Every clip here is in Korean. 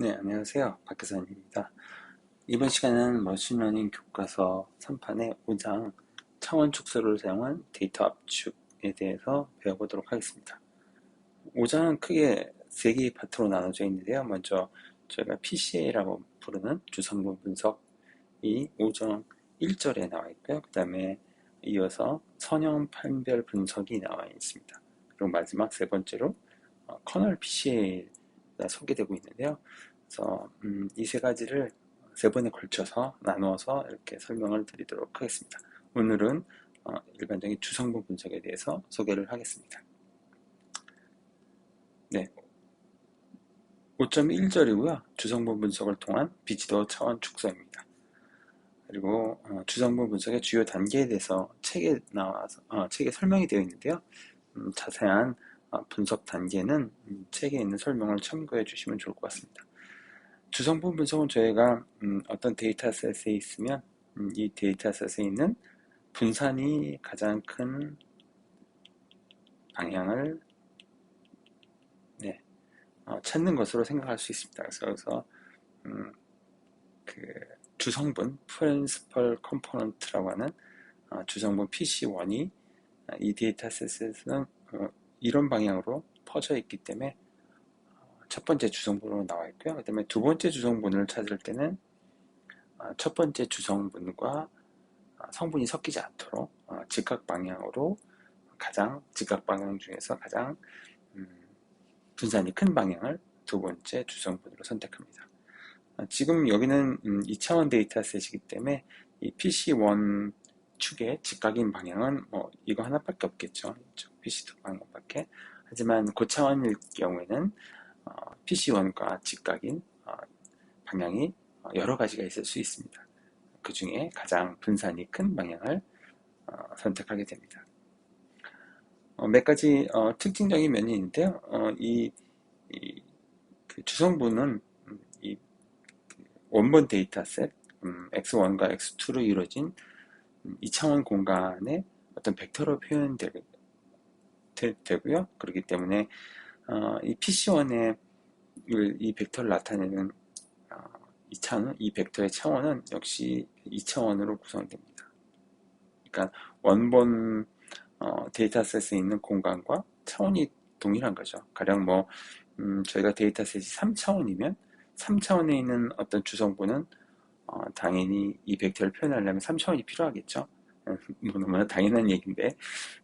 네, 안녕하세요. 박기선입니다. 이번 시간은 머신러닝 교과서 3판의 5장 차원 축소를 사용한 데이터 압축에 대해서 배워보도록 하겠습니다. 5장은 크게 3개의 파트로 나눠져 있는데요. 먼저 저희가 PCA라고 부르는 주성분 분석이 5장 1절에 나와 있고요. 그 다음에 이어서 선형 판별 분석이 나와 있습니다. 그리고 마지막 세 번째로 어, 커널 PCA가 소개되고 있는데요. 그래서 음, 이 세 가지를 세 번에 걸쳐서 나누어서 이렇게 설명을 드리도록 하겠습니다. 오늘은 어, 일반적인 주성분 분석에 대해서 소개를 하겠습니다. 네, 5.1절이고요. 주성분 분석을 통한 비지도 차원 축소입니다. 그리고 어, 주성분 분석의 주요 단계에 대해서 책에 나와서 어, 책에 설명이 되어 있는데요. 음, 자세한 어, 분석 단계는 음, 책에 있는 설명을 참고해 주시면 좋을 것 같습니다. 주성분 분석은 저희가 음, 어떤 데이터셋에 있으면 음, 이 데이터셋에 있는 분산이 가장 큰 방향을 네, 어, 찾는 것으로 생각할 수 있습니다. 그래서 음, 그 주성분 principal component라고 하는 어, 주성분 PC1이 이 데이터셋에서는 어, 이런 방향으로 퍼져 있기 때문에 첫 번째 주성분으로 나와 있고요. 그 다음에 두 번째 주성분을 찾을 때는 아, 첫 번째 주성분과 아, 성분이 섞이지 않도록 아, 직각 방향으로 가장 직각 방향 중에서 가장 음, 분산이 큰 방향을 두 번째 주성분으로 선택합니다. 지금 여기는 2차원 음, 데이터셋이기 때문에 이 PC1 축의 직각인 방향은 뭐 이거 하나밖에 없겠죠. PC2 방향밖에. 하지만 고차원일 경우에는 PC1과 직각인 어, 방향이 어, 여러 가지가 있을 수 있습니다. 그 중에 가장 분산이 큰 방향을 어, 선택하게 됩니다. 몇 가지 특징적인 면이 있는데요. 이, 그 주성분은 음, 이그 원본 데이터셋 음, X1과 X2로 이루어진 2차원 음, 공간의 어떤 벡터로 표현되고요. 그렇기 때문에 이 PC1의 이 벡터를 나타내는 어, 이 차원, 이 벡터의 차원은 역시 2차원으로 구성됩니다. 그러니까 원본 어, 데이터셋에 있는 공간과 차원이 동일한 거죠. 가령 뭐 음, 저희가 데이터셋이 3차원이면 3차원에 있는 어떤 주성분은 어, 당연히 이 벡터를 표현하려면 3차원이 필요하겠죠. 뭐 너무나 당연한 얘기인데 네,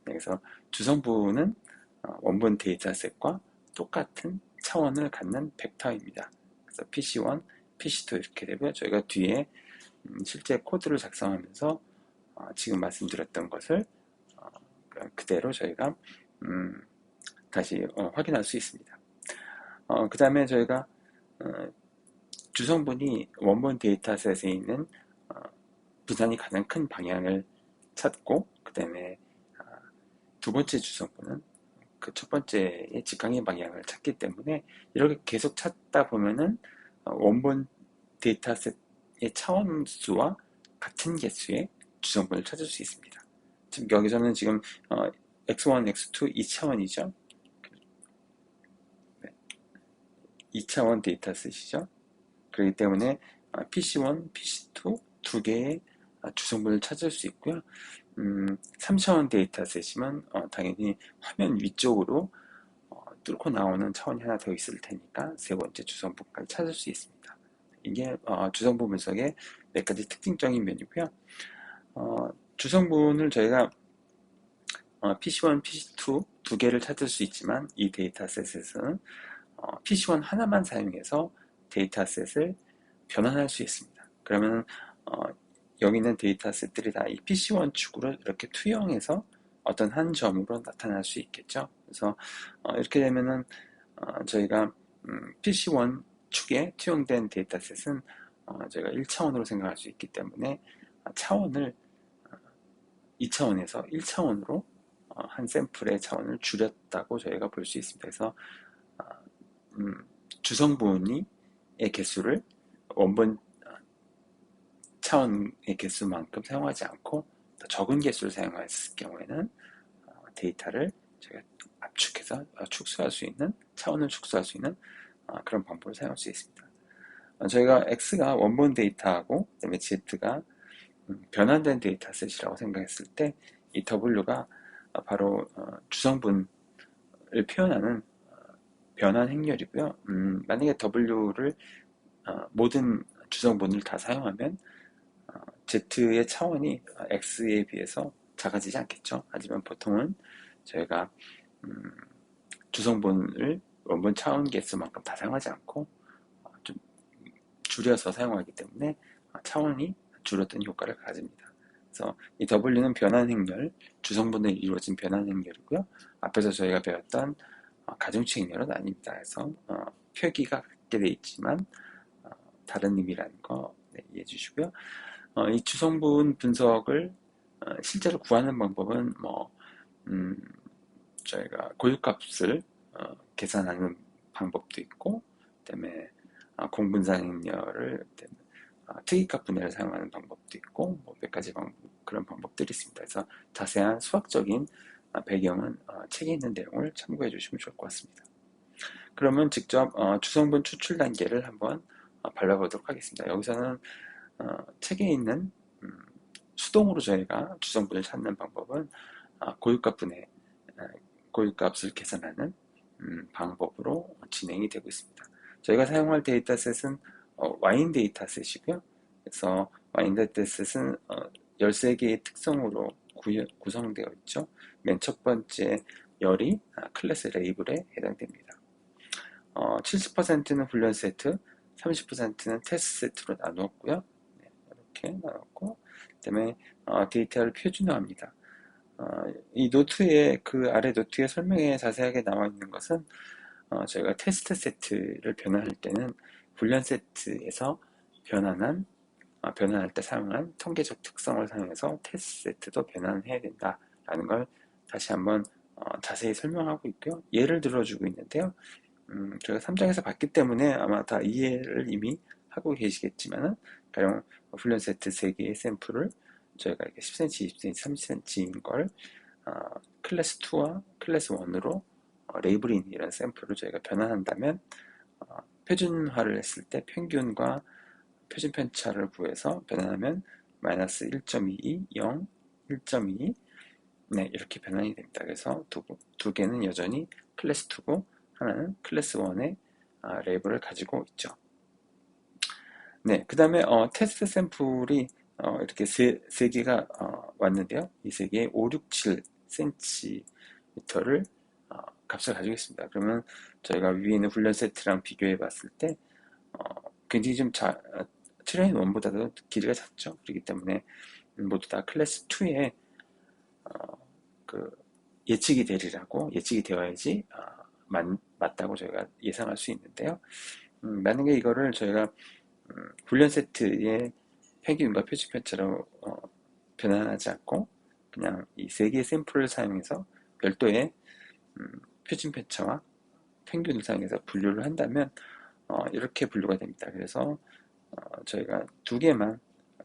그래서 주성분은 어, 원본 데이터셋과 똑같은 차원을 갖는 벡터입니다. 그래서 PC1, PC2 이렇게 되고요. 저희가 뒤에 음, 실제 코드를 작성하면서 어, 지금 말씀드렸던 것을 어, 그대로 저희가 음, 다시 어, 확인할 수 있습니다. 어, 그 다음에 저희가 어, 주성분이 원본 데이터셋에 있는 어, 부산이 가장 큰 방향을 찾고 그 다음에 아, 두 번째 주성분은 그 첫 번째의 직강의 방향을 찾기 때문에 이렇게 계속 찾다 보면은 어, 원본 데이터셋의 차원 수와 같은 개수의 주성분을 찾을 수 있습니다. 지금 여기서는 지금 어, x1, x2 2차원이죠. 2차원 데이터셋이죠. 그렇기 때문에 PC1, PC2 두 개의 주성분을 찾을 수 있고요. 음, 3차원 데이터셋이면 어, 당연히 화면 위쪽으로 어, 뚫고 나오는 차원이 하나 더 있을 테니까 세 번째 주성분까지 찾을 수 있습니다. 이게 어, 주성분 분석의 몇 가지 특징적인 면이고요. 어, 주성분을 저희가 PC1, 어, PC2 두 개를 찾을 수 있지만 이 데이터셋에서는 어, PC1 하나만 사용해서 데이터셋을 변환할 수 있습니다. 그러면 여기 있는 데이터셋들이 다 이 PC1 축으로 이렇게 투영해서 어떤 한 점으로 나타날 수 있겠죠. 그래서 어, 이렇게 되면은 어, 저희가 음, PC1 축에 투영된 데이터셋은 어, 저희가 1차원으로 생각할 수 있기 때문에 차원을 2차원에서 어, 1차원으로 어, 한 샘플의 차원을 줄였다고 저희가 볼 수 있습니다. 그래서 어, 음, 주성분의 개수를 원본 차원의 개수만큼 사용하지 않고 더 적은 개수를 사용했을 경우에는 어, 데이터를 저희가 압축해서 어, 축소할 수 있는 차원을 축소할 수 있는 어, 그런 방법을 사용할 수 있습니다. 어, 저희가 X가 원본 데이터하고 그다음에 Z가 음, 변환된 데이터셋이라고 생각했을 때 이 W가 바로 어, 주성분을 표현하는 변환 행렬이고요. 음, 만약에 W를 모든 주성분을 다 사용하면 Z의 차원이 X에 비해서 작아지지 않겠죠. 하지만 보통은 저희가 음, 주성분을 원본 차원 개수만큼 다 사용하지 않고 어, 좀 줄여서 사용하기 때문에 어, 차원이 줄어든 효과를 가집니다. 그래서 이 W는 변환 행렬, 주성분에 이루어진 변환 행렬이고요. 앞에서 저희가 배웠던 어, 가중치 행렬은 아닙니다. 그래서 표기가 같게 되어 있지만 다른 의미라는 거 네, 이해해 주시고요. 이 주성분 분석을 실제로 구하는 방법은 뭐 음, 저희가 고유값을 어, 계산하는 방법도 있고 그다음에 어, 공분산행렬을 어, 특이값 분해를 사용하는 방법도 있고 뭐 몇 가지 방법, 그런 방법들이 있습니다. 그래서 자세한 수학적인 어, 배경은 어, 책에 있는 내용을 참고해 주시면 좋을 것 같습니다. 그러면 직접 어, 주성분 추출 단계를 한번 발라보도록 하겠습니다. 여기서는 책에 있는 음, 수동으로 저희가 주성분을 찾는 방법은 고유값 분해, 고유값을 계산하는 음, 방법으로 진행이 되고 있습니다. 저희가 사용할 데이터셋은 어, 와인 데이터셋이고요. 그래서 와인 데이터셋은 어, 13개의 특성으로 구, 성되어 있죠. 맨 첫 번째 열이 아, 클래스 레이블에 해당됩니다. 어, 70%는 훈련 세트, 30%는 테스트 세트로 나누었고요. 네, 이렇게 나눴고, 그 다음에 어, 데이터를 표준화합니다. 어, 이 노트에 그 아래 노트의 설명에 자세하게 나와 있는 것은 어, 저희가 테스트 세트를 변환할 때는 훈련 세트에서 변환한 어, 변환할 때 사용한 통계적 특성을 사용해서 테스트 세트도 변환해야 된다라는 걸 다시 한번 어, 자세히 설명하고 있고요. 예를 들어주고 있는데요. 음, 저희가 3장에서 봤기 때문에 아마 다 이해를 이미 하고 계시겠지만은 가령 훈련 세트 3개의 샘플을 저희가 이렇게 10cm, 20cm, 30cm인 걸 어, 클래스 2와 클래스 1으로 어, 레이블인 이런 샘플을 저희가 변환한다면 어, 표준화를 했을 때 평균과 표준 편차를 구해서 변환하면 마이너스 1.22, 0, 1.2 네, 이렇게 변환이 됩니다. 그래서 두, 두 개는 여전히 클래스 2고 하나는 클래스 1의 아, 레이블을 가지고 있죠. 네, 그 다음에 어, 테스트 샘플이 어, 이렇게 세, 세 개가 어, 왔는데요. 이 세 개에 5, 6, 7cm를 어, 값을 가지고 있습니다. 그러면 저희가 위에 있는 훈련 세트랑 비교해 봤을 때 어, 굉장히 좀 자, 트레인 1보다도 길이가 작죠. 그렇기 때문에 모두 다 클래스 2에 어, 그 예측이 되리라고 예측이 되어야지 어, 맞, 맞다고 저희가 예상할 수 있는데요. 음, 만약에 이거를 저희가 음, 훈련 세트에 폐기윤과 표지편처럼 어, 변환하지 않고 그냥 이 세 개의 샘플을 사용해서 별도의 음, 표준편차와 평균을 사용해서 분류를 한다면 어, 이렇게 분류가 됩니다. 그래서 어, 저희가 두 개만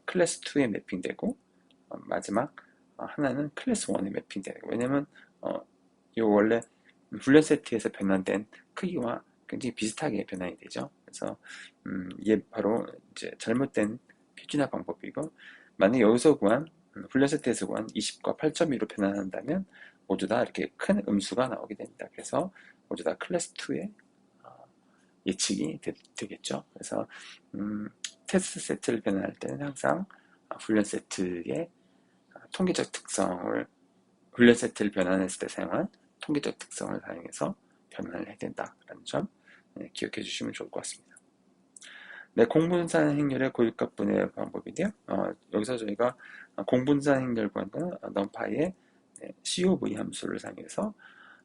클래스 2에 매핑되고 어, 마지막 어, 하나는 클래스 1에 매핑되고 왜냐면 어, 이 원래 훈련 세트에서 변환된 크기와 굉장히 비슷하게 변환이 되죠. 그래서 음, 이게 바로 이제 잘못된 표준화 방법이고 만약 여기서 구한 훈련 세 트에서 구한 20과 8.2로 변환한다면 모두 다 이렇게 큰 음수가 나오게 됩니다. 그래서 모두 다 클래스 2의 어, 예측이 되, 겠죠 그래서 음, 테스트 세트를 변환할 때는 항상 훈련 세트의 통계적 특성을 훈련 세트를 변환했을 때 사용한 통계적 특성을 사용해서 변환을 해야 된다라는 점 네, 기억해 주시면 좋을 것 같습니다. 네, 공분산 행렬의 고유값 분해 방법인데요. 어, 여기서 저희가 공분산 행렬 구하는 넘파이의 네, COV 함수를 사용해서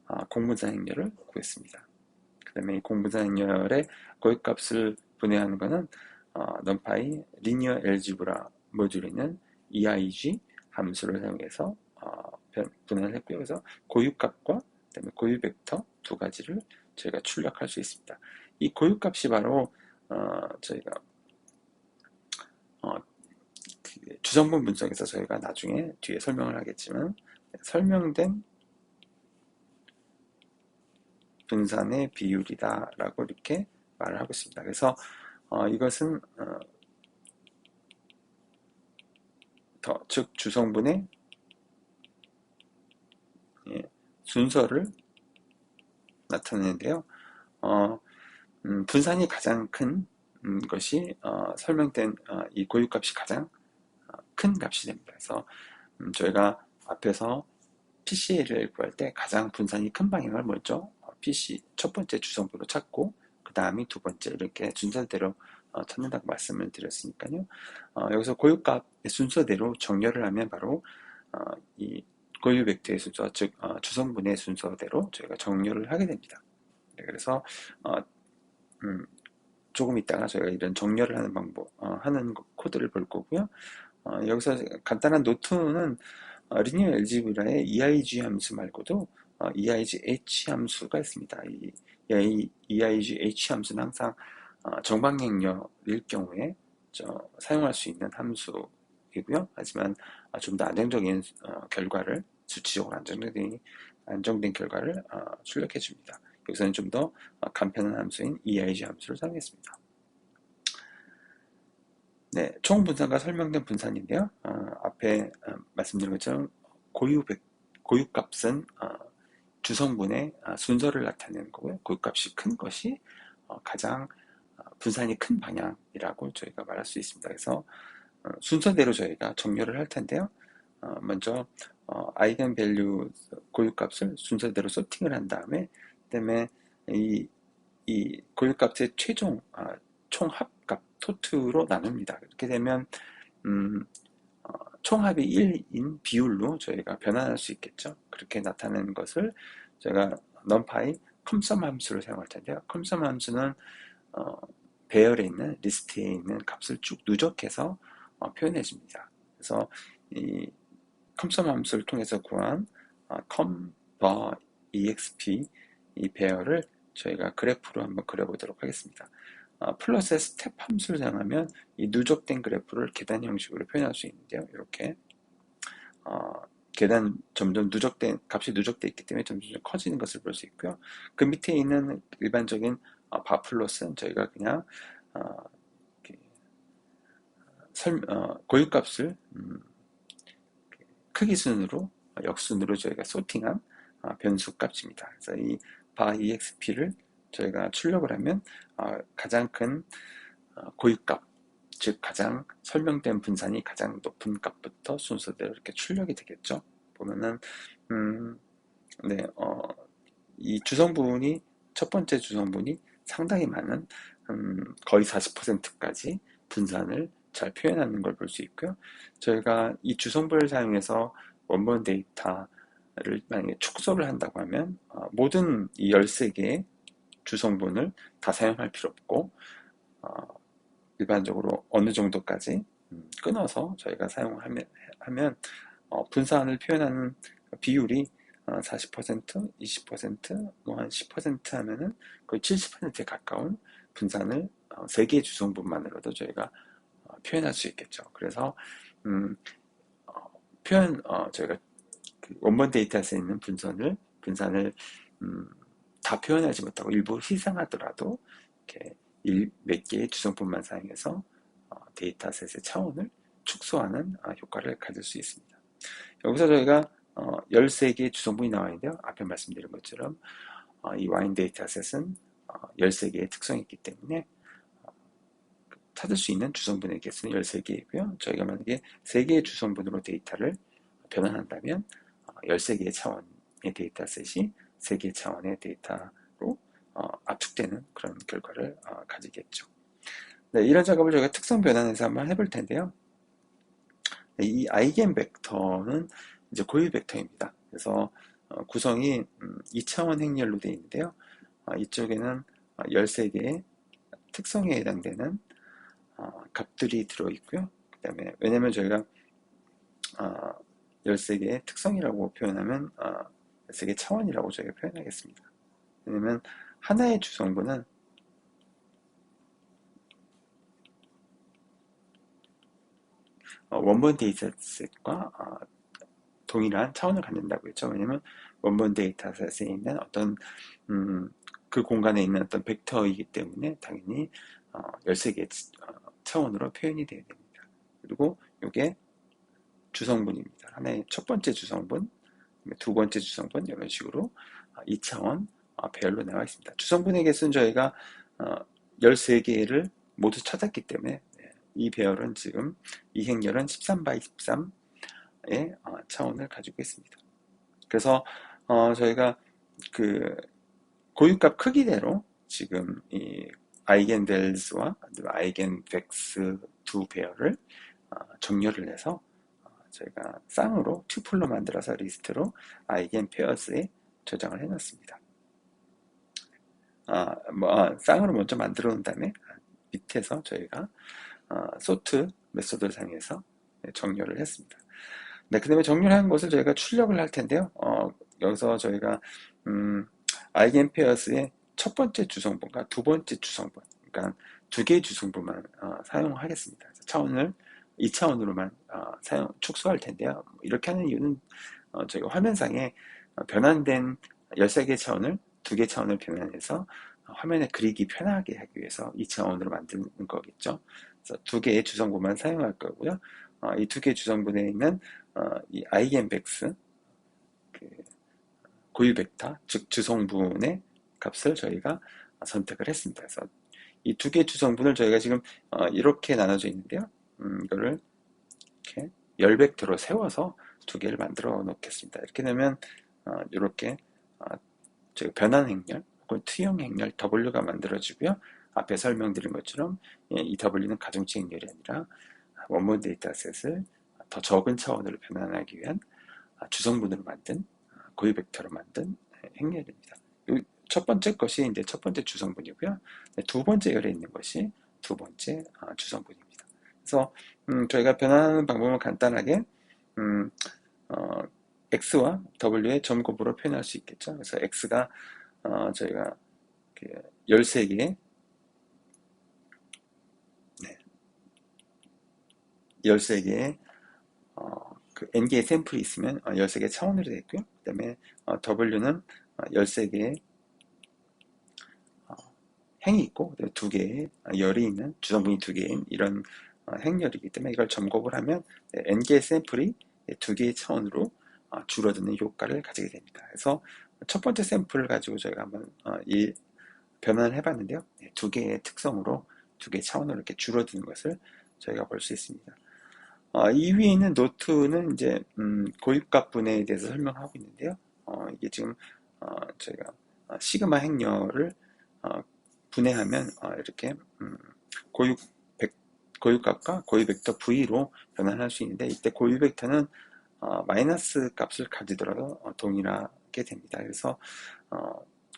어, 공분산 행렬을 구했습니다. 그 다음에 이 공분산 행렬의 고유값을 분해하는 것은 어, 넘파이 리니어 엘지브라 모듈에 있는 EIG 함수를 사용해서 어, 분해를 했고요. 그래서 고유값과 그다음에 고유 벡터 두 가지를 저희가 출력할 수 있습니다. 이 고유값이 바로 어, 저희가 어, 그 주성분 분석에서 저희가 나중에 뒤에 설명을 하겠지만 설명된 분산의 비율이다 라고 이렇게 말을 하고 있습니다. 그래서 어, 이것은 어, 더, 즉 주성분의 예, 순서를 나타내는데요. 어, 음, 분산이 가장 큰 음, 것이 어, 설명된 어, 이 고유값이 가장 어, 큰 값이 됩니다. 그래서 음, 저희가 앞에서 PC를 구할 때 가장 분산이 큰 방향을 먼저 PC 첫 번째 주성부로 찾고 그 다음이 두 번째 이렇게 순서대로 찾는다고 말씀을 드렸으니까요. 여기서 고유값의 순서대로 정렬을 하면 바로 이 고유 벡터의 순서, 즉 주성분의 순서대로 저희가 정렬을 하게 됩니다. 네, 그래서 음, 조금 있다가 저희가 이런 정렬을 하는 방법, 어, 하는 코드를 볼 거고요. 어, 여기서 간단한 노트는 어, 리니어 엘지브라의 EIG 함수 말고도 어, EIGH 함수가 있습니다. 이 EIGH 함수는 항상 어, 정방향력일 경우에 저, 사용할 수 있는 함수이고요. 하지만 어, 좀 더 안정적인 어, 결과를 수치적으로 안정된, 안정된 결과를 어, 출력해 줍니다. 여기서는 좀 더 간편한 함수인 EIG 함수를 사용했습니다. 네, 총 분산과 설명된 분산인데요. 어, 앞에 어, 말씀드린 것처럼 고유 고유값은 어, 주성분의 어, 순서를 나타내는 거고요. 고유값이 큰 것이 어, 가장 어, 분산이 큰 방향이라고 저희가 말할 수 있습니다. 그래서 순서대로 저희가 정렬을 할 텐데요. 먼저 아이겐 밸류 고유값을 순서대로 소팅을 한 다음에 때문에 이, 이 고유값의 최종 아, 총합값 토트로 나눕니다. 이렇게 되면 음, 어, 총합이 1인 비율로 저희가 변환할 수 있겠죠. 그렇게 나타내는 것을 제가 numPy 컴썸 함수를 사용할 텐데요. 컴썸 함수는 어, 배열에 있는 리스트에 있는 값을 쭉 누적해서 어, 표현해 줍니다. 그래서 이 컴썸 함수를 통해서 구한 어, com, exp 이 배열을 저희가 그래프로 한번 그려보도록 하겠습니다. 어, 플러스의 스텝 함수를 사용하면 이 누적된 그래프를 계단 형식으로 표현할 수 있는데요. 이렇게 어, 계단 점점 누적된 값이 누적되어 있기 때문에 점점 커지는 것을 볼 수 있고요. 그 밑에 있는 일반적인 어, 바 플러스는 저희가 그냥 어, 설, 어, 고유값을 음, 크기 순으로 역순으로 저희가 소팅한 어, 변수 값입니다. 그래서 이 바 EXP를 저희가 출력을 하면 어, 가장 큰 어, 고유값, 즉 가장 설명된 분산이 가장 높은 값부터 순서대로 이렇게 출력이 되겠죠. 보면은 음, 네, 어, 이 주성분이 첫 번째 주성분이 상당히 많은 음, 거의 40%까지 분산을 잘 표현하는 걸 볼 수 있고요. 저희가 이 주성분을 사용해서 원본 데이터 를 만약에 축소를 한다고 하면 어, 모든 이 13개의 주성분을 다 사용할 필요 없고 어, 일반적으로 어느 정도까지 음, 끊어서 저희가 사용하면 하면, 어, 분산을 표현하는 비율이 40%, 20%, 뭐한 10% 하면은 거의 70%에 가까운 분산을 3개의 주성분만으로도 저희가 표현할 수 있겠죠. 그래서 음, 표현 저희가 그 원본 데이터에서 있는 분선을 분산을 음, 다 표현하지 못하고 일부 희생하더라도 이렇게 일, 몇 개의 주성분만 사용해서 어, 데이터셋의 차원을 축소하는 어, 효과를 가질 수 있습니다. 여기서 저희가 어, 13개의 주성분이 나와 있는데요. 앞에 말씀드린 것처럼 어, 이 와인 데이터셋은 어, 13개의 특성이 있기 때문에 어, 찾을 수 있는 주성분의 개수는 13개이고요. 저희가 만약에 3개의 주성분으로 데이터를 변환한다면 13개의 차원의 데이터 셋이 3개 차원의 데이터로 어, 압축되는 그런 결과를 어, 가지겠죠. 네, 이런 작업을 저희가 특성 변환해서 한번 해볼 텐데요. 네, 이 아이겐 벡터는 이제 고유 벡터입니다. 그래서 어, 구성이 음, 2차원 행렬로 되어 있는데요. 어, 이쪽에는 13개의 특성에 해당되는 어, 값들이 들어있고요. 그 다음에 왜냐면 저희가 13개의 특성이라고 표현하면 어, 13개 차원이라고 저희가 표현하겠습니다. 왜냐면 하나의 주성분은 어, 원본 데이터셋과 어, 동일한 차원을 갖는다고 했죠. 왜냐면 원본 데이터셋에 있는 어떤 음, 그 공간에 있는 어떤 벡터이기 때문에 당연히 13개의 차원으로 표현이 되어야 됩니다. 그리고 이게 주성분입니다. 하나의 첫 번째 주성분, 두 번째 주성분 이런 식으로 2차원 배열로 나와 있습니다. 주성분의 개수는 저희가 13개를 모두 찾았기 때문에 네, 이 배열은 지금 이 행렬은 13 by 13의 차원을 가지고 있습니다. 그래서 어 저희가 그 고유값 크기대로 지금 이 아이겐델스와 아이겐벡스 두 배열을 어 정렬을 해서 어 저희가 쌍으로 튜플로 만들어서 리스트로 아이겐 페어스에 저장을 해놨습니다. 아, 뭐, 아, 쌍으로 먼저 만들어 놓은 다음에 밑에서 저희가 어, 소트 메소드 상에서 정렬을 했습니다. 네, 그 다음에 정렬한 것을 저희가 출력을 할 텐데요. 어, 여기서 저희가 음, 아이겐 페어스의 첫 번째 주성분과 두 번째 주성분, 그러니까 두 개의 주성분만 어, 사용하겠습니다. 차원을 2차원으로만 어, 사용 축소할 텐데요. 이렇게 하는 이유는 어, 저희가 화면상에 변환된 13개 차원을 두개 차원을 변환해서 화면에 그리기 편하게 하기 위해서 2차원으로 만드는 거겠죠. 그래서 두 개의 주성분만 사용할 거고요. 어, 이두 개의 주성분에 있는 어, 이 아이겐벡스 그 고유 벡터, 즉 주성분의 값을 저희가 선택을 했습니다. 그래서 이 두 개의 주성분을 저희가 지금 어, 이렇게 나눠져 있는데요. 음, 이거를 이렇게 열 벡터로 세워서 두 개를 만들어 놓겠습니다. 이렇게 되면 어, 이렇게 어, 변환 행렬 혹은 투영 행렬 W가 만들어지고요. 앞에 설명드린 것처럼 예, 이 W는 가중치 행렬이 아니라 원본 데이터셋을 더 적은 차원으로 변환하기 위한 주성분으로 만든 고유 벡터로 만든 행렬입니다. 첫 번째 것이 이제 첫 번째 주성분이고요. 네, 두 번째 열에 있는 것이 두 번째 주성분입니다. 그래서 음, 저희가 변환하는 방법은 간단하게 음, 어, x와 w의 점곱으로 표현할 수 있겠죠. 그래서 x가 어, 저희가 그 13개의 네, 13개의 어, 그 n개의 샘플이 있으면 어, 13개 차원으로 되어 있고요. 그 다음에 어, w는 13개의 어, 어, 행이 있고 두 개의 열이 있는 주성분이 두 개인 이런 어, 행열이기 때문에 이걸 점곱을 하면 네, n개의 샘플이 두 개의 차원으로 줄어드는 효과를 가지게 됩니다. 그래서 첫 번째 샘플을 가지고 저희가 한번 이 변환을 해봤는데요. 네, 두 개의 특성으로 두 개의 차원으로 이렇게 줄어드는 것을 저희가 볼 수 있습니다. 어, 이 위에 있는 노트는 이제 음, 고유값분에 대해서 설명하고 있는데요. 어, 이게 지금 어, 저희가 시그마 행렬을 분해하면 이렇게 음, 고유 고유값과 고유 벡터 V로 변환할 수 있는데 이때 고유 벡터는 마이너스 값을 가지더라도 동일하게 됩니다. 그래서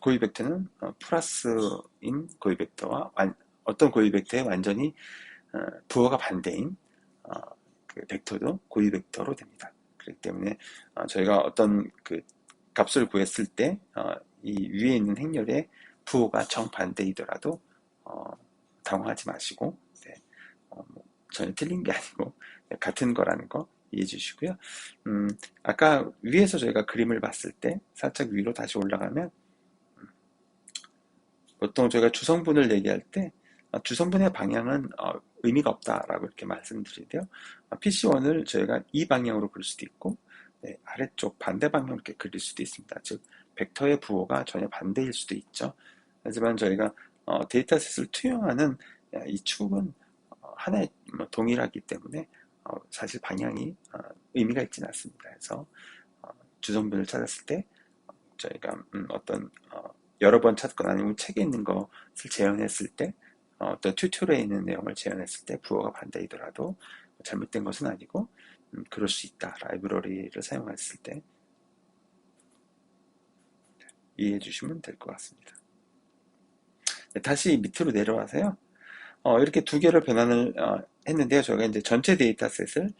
고유 벡터는 플러스인 고유 벡터와 어떤 고유 벡터에 완전히 부호가 반대인 그 벡터도 고유 벡터로 됩니다. 그렇기 때문에 어, 저희가 어떤 그 값을 구했을 때이 어, 위에 있는 행렬의 부호가 정반대이더라도 어, 당황하지 마시고 네, 뭐 전혀 틀린 게 아니고 네, 같은 거라는 거 이해해 주시고요. 음, 아까 위에서 저희가 그림을 봤을 때 살짝 위로 다시 올라가면 음, 보통 저희가 주성분을 얘기할 때 주성분의 방향은 의미가 없다라고 이렇게 말씀드리는데요. PC1을 저희가 이 방향으로 그릴 수도 있고 네, 아래쪽 반대 방향으로 이렇게 그릴 수도 있습니다. 즉 벡터의 부호가 전혀 반대일 수도 있죠. 하지만 저희가 어, 데이터셋을 투영하는 이 축은 어, 하나의 뭐 동일하기 때문에 어, 사실 방향이 어, 의미가 있지는 않습니다. 그래서 어, 주성분을 찾았을 때 저희가 음, 어떤 여러 번 찾거나 아니면 책에 있는 것을 재현했을 때 어, 떤 튜토리얼에 있는 내용을 재현했을 때 부호가 반대이더라도 잘못된 것은 아니고 음, 그럴 수 있다. 라이브러리를 사용했을 때 이해해 주시면 될 것 같습니다. 네, 다시 밑으로 내려와서요. 어, 이렇게 두 개를 변환을 어, 했는데요. 저희가 이제 전체 데이터셋을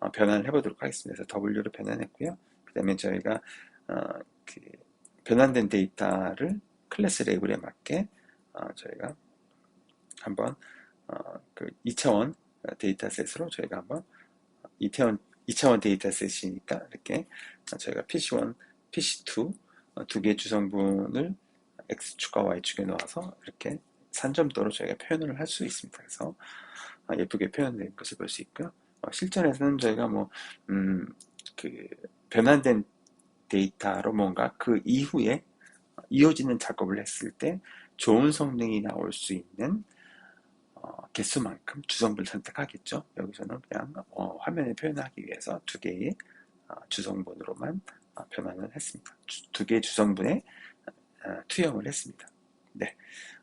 어, 변환을 해보도록 하겠습니다. 그래서 W를 변환했고요. 그 다음에 저희가 어, 그 변환된 데이터를 클래스 레벨에 맞게 어, 저희가 한번 어, 그 2차원 데이터셋으로 저희가 한번 2차원, 2차원 데이터셋이니까 이렇게 저희가 PC1, PC2 두 개의 주성분을 x축과 y축에 넣어서 이렇게 산점도로 저희가 표현을 할 수 있습니다. 그래서 아, 예쁘게 표현된 것을 볼 수 있고요. 어, 실전에서는 저희가 뭐, 음, 그, 변환된 데이터로 뭔가 그 이후에 이어지는 작업을 했을 때 좋은 성능이 나올 수 있는 어, 개수만큼 주성분을 선택하겠죠. 여기서는 그냥 어, 화면에 표현하기 위해서 두 개의 어, 주성분으로만 어, 변환을 했습니다. 주, 두 개의 주성분에 어, 투영을 했습니다. 네,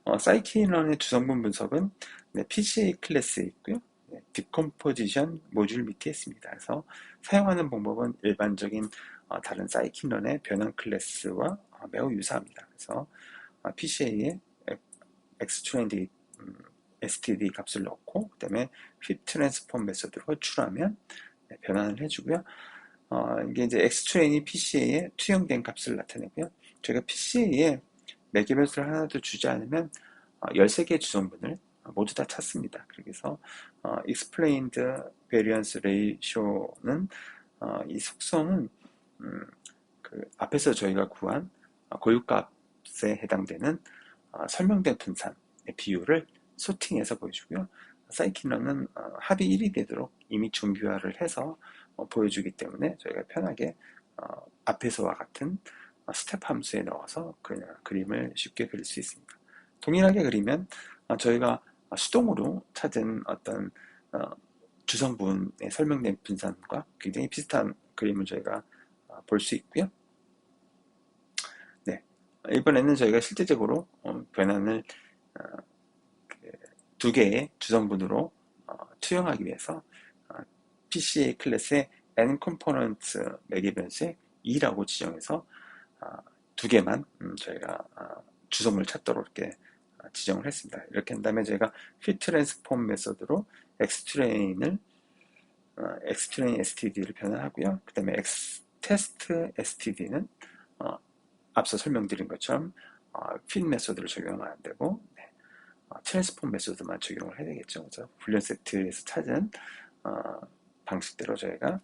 어, 사이키런의 주성분 분석은 네, PCA 클래스에 있고요. 네, 디컴포지션 모듈 밑에 있습니다. 그래서 사용하는 방법은 일반적인 어, 다른 사이킨런의 변환 클래스와 어, 매우 유사합니다. 그래서 어, PCA에 엑스트랜드 음, std 값을 넣고 그 다음에 fit transform 메소드로 호출하면 네, 변환을 해주고요. 어, 이게 이제 xtrain이 PCA에 투영된 값을 나타내고요. 저희가 PCA에 매개별수를 하나도 주지 않으면 어, 13개의 주성분을 모두 다 찾습니다. 그래서 어, explained variance ratio는 어, 이 속성은 음, 그 앞에서 저희가 구한 고유값에 해당되는 어, 설명된 분산의 비율을 소팅해서 보여주고요. 사이키너는 어, 합이 1이 되도록 이미 준비화를 해서 어, 보여주기 때문에 저희가 편하게 어, 앞에서와 같은 어, 스텝 함수에 넣어서 그냥 그림을 쉽게 그릴 수 있습니다. 동일하게 그리면 어, 저희가 수동으로 찾은 어떤 어, 주성분에 설명된 분산과 굉장히 비슷한 그림을 저희가 어, 볼수 있고요. 네, 이번에는 저희가 실제적으로 어, 변환을 어, 그두 개의 주성분으로 어, 투영하기 위해서 어, PCA 클래스의 N 컴포넌트 매개 변수에 2라고 지정해서 어, 두 개만 음, 저희가 어, 주성분을 찾도록 이렇게 어, 지정을 했습니다. 이렇게 한 다음에 저희가 fit transform 메소드로 xtrain을 어, xtrain std를 변환하고요. 그 다음에 x test std는 어, 앞서 설명드린 것처럼 어, fit 메소드를 적용하면 안 되고 네. 어, 트랜스폼 메소드만 적용을 해야 되겠죠. 그래서 훈련 세트에서 찾은 어, 방식대로 저희가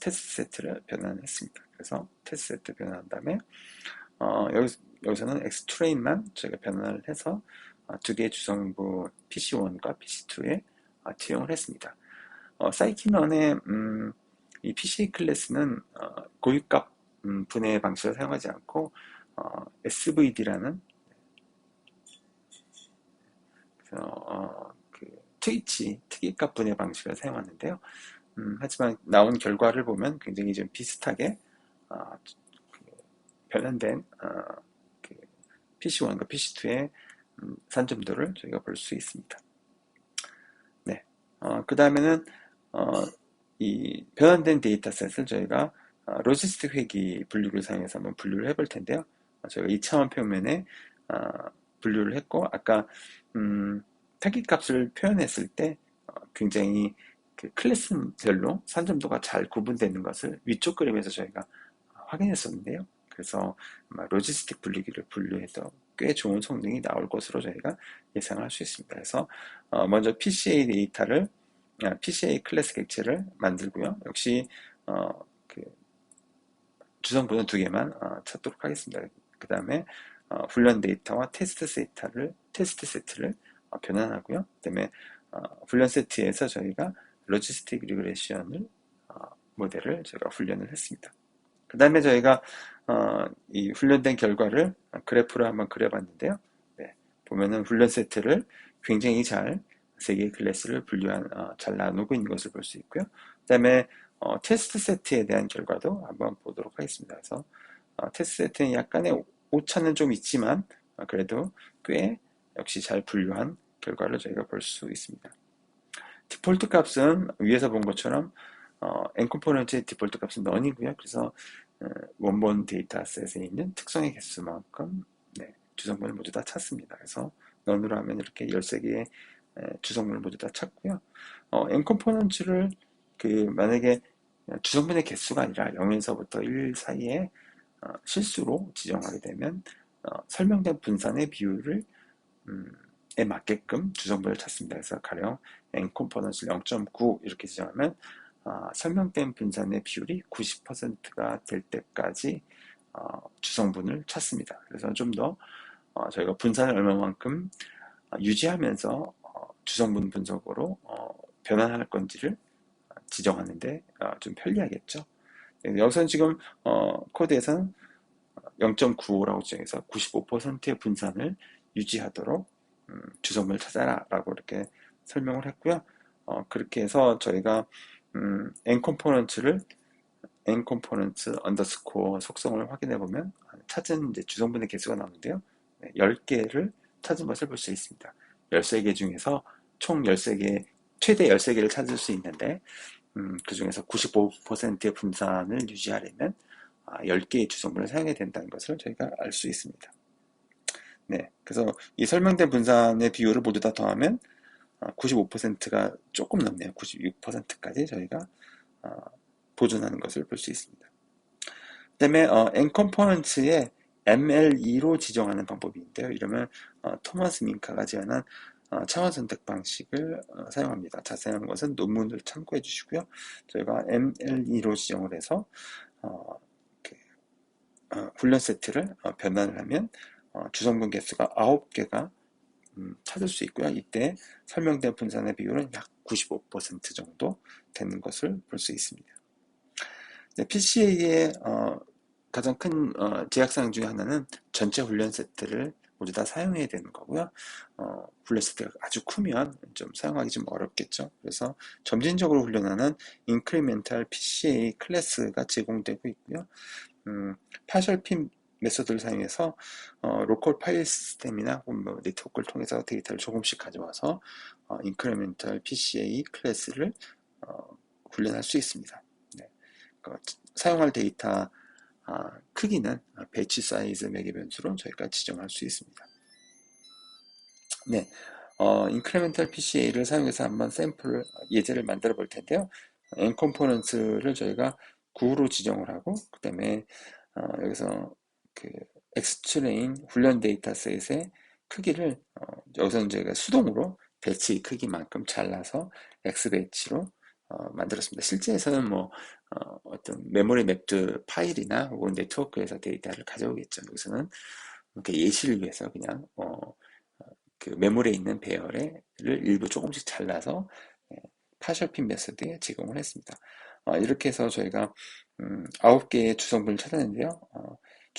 테스트 세트를 변환했습니다. 그래서 테스트 세트 변환한 다음에 어, 여기, 여기서는 xtrain만 저희가 변환을 해서 어, 두 개의 주성분 PC1과 PC2에 어, 투영을 했습니다. 어, 사이키넌의 음, 이 PC 클래스는 어, 고유값 음, 분해 방식을 사용하지 않고 어, SVD라는 어, 그 트위치 특이값 분해 방식을 사용하는데요. 음, 하지만 나온 결과를 보면 굉장히 좀 비슷하게 변환된 어, 그 PC1과 PC2의 음, 산점도를 저희가 볼 수 있습니다. 네, 어, 그 다음에는 어, 이 변환된 데이터셋을 저희가 어, 로지스틱 회기 분류를 사용해서 한번 분류를 해볼 텐데요. 어, 저희가 2차원 표면에 어, 분류를 했고 아까 음, 타깃 값을 표현했을 때 어, 굉장히 그 클래스별로 산점도가 잘 구분되는 것을 위쪽 그림에서 저희가 확인했었는데요. 그래서 로지스틱 분리기를 분류해도 꽤 좋은 성능이 나올 것으로 저희가 예상할 수 있습니다. 그래서 어, 먼저 PCA 데이터를 아, PCA 클래스 객체를 만들고요. 역시 어, 그 주성분은 두 개만 어, 찾도록 하겠습니다. 그 다음에 어, 훈련 데이터와 테스트 세트를 테스트 세트를 어, 변환하고요. 그 다음에 어, 훈련 세트에서 저희가 로지스틱 리그레션을 모델을 제가 훈련을 했습니다. 그 다음에 저희가 이 훈련된 결과를 그래프로 한번 그려봤는데요. 네, 보면은 훈련 세트를 굉장히 잘 세 개의 클래스를 분류한 잘 나누고 있는 것을 볼 수 있고요. 그 다음에 테스트 세트에 대한 결과도 한번 보도록 하겠습니다. 그래서 테스트 세트는 약간의 오차는 좀 있지만 그래도 꽤 역시 잘 분류한 결과를 저희가 볼 수 있습니다. 디폴트 값은 위에서 본 것처럼 어, n 컴포넌트의 디폴트 값은 넌이고요. 그래서 어, 원본 데이터셋에 있는 특성의 개수만큼 네, 주성분을 모두 다 찾습니다. 그래서 넌으로 하면 이렇게 13개의 주성분을 모두 다 찾고요. 어, n 컴포넌트를 그 만약에 주성분의 개수가 아니라 0에서부터 1 사이에 어, 실수로 지정하게 되면 어, 설명된 분산의 비율을 음, 에 맞게끔 주성분을 찾습니다. 그래서 가령 n 컴포넌트 0.9 이렇게 지정하면 어, 설명된 분산의 비율이 90%가 될 때까지 어, 주성분을 찾습니다. 그래서 좀더 어, 저희가 분산을 얼마만큼 유지하면서 주성분 분석으로 변환할 건지를 지정하는데 좀 편리하겠죠. 네, 여기서는 지금 코드에서는 0.95라고 지정해서 95%의 분산을 유지하도록 음, 주성분을 찾아라 라고 이렇게 설명을 했고요. 어, 그렇게 해서 저희가 음, n 컴포넌트를 n 컴포넌트 언더스코어 속성을 확인해 보면 찾은 이제 주성분의 개수가 나오는데요. 네, 10개를 찾은 것을 볼 수 있습니다. 13개 중에서 총 13개, 최대 13개를 찾을 수 있는데 음, 그 중에서 95%의 분산을 유지하려면 10개의 아, 주성분을 사용해야 된다는 것을 저희가 알 수 있습니다. 네, 그래서 이 설명된 분산의 비율을 모두 다 더하면 95%가 아, 조금 넘네요. 96%까지 저희가 아, 보존하는 것을 볼 수 있습니다. 그 다음에 어, n 컴포넌트의 ML2로 지정하는 방법이 있는데요. 이러면 어, 토마스 민카가 제안한 어, 차원 선택 방식을 어, 사용합니다. 자세한 것은 논문을 참고해 주시고요. 저희가 ML2로 지정을 해서 어, 어, 훈련 세트를 어, 변환을 하면 어, 주성분 개수가 9개가 음, 찾을 수 있고요. 이때 설명된 분산의 비율은 약 95% 정도 되는 것을 볼 수 있습니다. PCA의 가장 큰 제약사항 중에 하나는 전체 훈련 세트를 모두 다 사용해야 되는 거고요. 어, 훈련 세트가 아주 크면 좀 사용하기 좀 어렵겠죠. 그래서 점진적으로 훈련하는 인크리멘탈 PCA 클래스가 제공되고 있고요. 음, 파셜 핀 메소드를 사용해서 어, 로컬 파일 시스템이나 뭐 네트워크를 통해서 데이터를 조금씩 가져와서 어, 인크리멘탈 PCA 클래스를 어, 훈련할 수 있습니다. 네. 그, 사용할 데이터 아, 크기는 배치 사이즈 매개 변수로 저희가 지정할 수 있습니다. 네, 어, 인크리멘탈 PCA를 사용해서 한번 샘플 예제를 만들어 볼 텐데요. n 컴포넌트를 저희가 9로 지정을 하고 그 다음에 어, 여기서 그 엑스트레인 훈련 데이터셋의 크기를 어, 여기서는 저희가 수동으로 배치 크기만큼 잘라서 X 배치로 어, 만들었습니다. 실제에서는 뭐 어, 떤 메모리 맵드 파일이나 혹은 네트워크에서 데이터를 가져오겠죠. 여기서는 이렇게 예시를 위해서 그냥 어, 그 메모리에 있는 배열을 일부 조금씩 잘라서 예, 파셜핀 메소드에 제공을 했습니다. 어, 이렇게 해서 저희가 음, 9개의 주성분을 찾았는데요.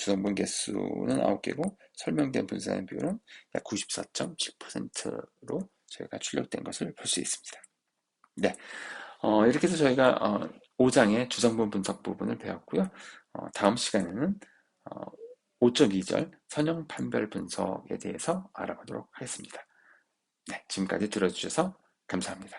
어, 주성분 개수는 9개고 설명된 분산의 비율은 약 94.7%로 저희가 출력된 것을 볼 수 있습니다. 네, 어, 이렇게 해서 저희가 어, 5장의 주성분 분석 부분을 배웠고요. 어, 다음 시간에는 5.2절 어, 선형 판별 분석에 대해서 알아보도록 하겠습니다. 네, 지금까지 들어주셔서 감사합니다.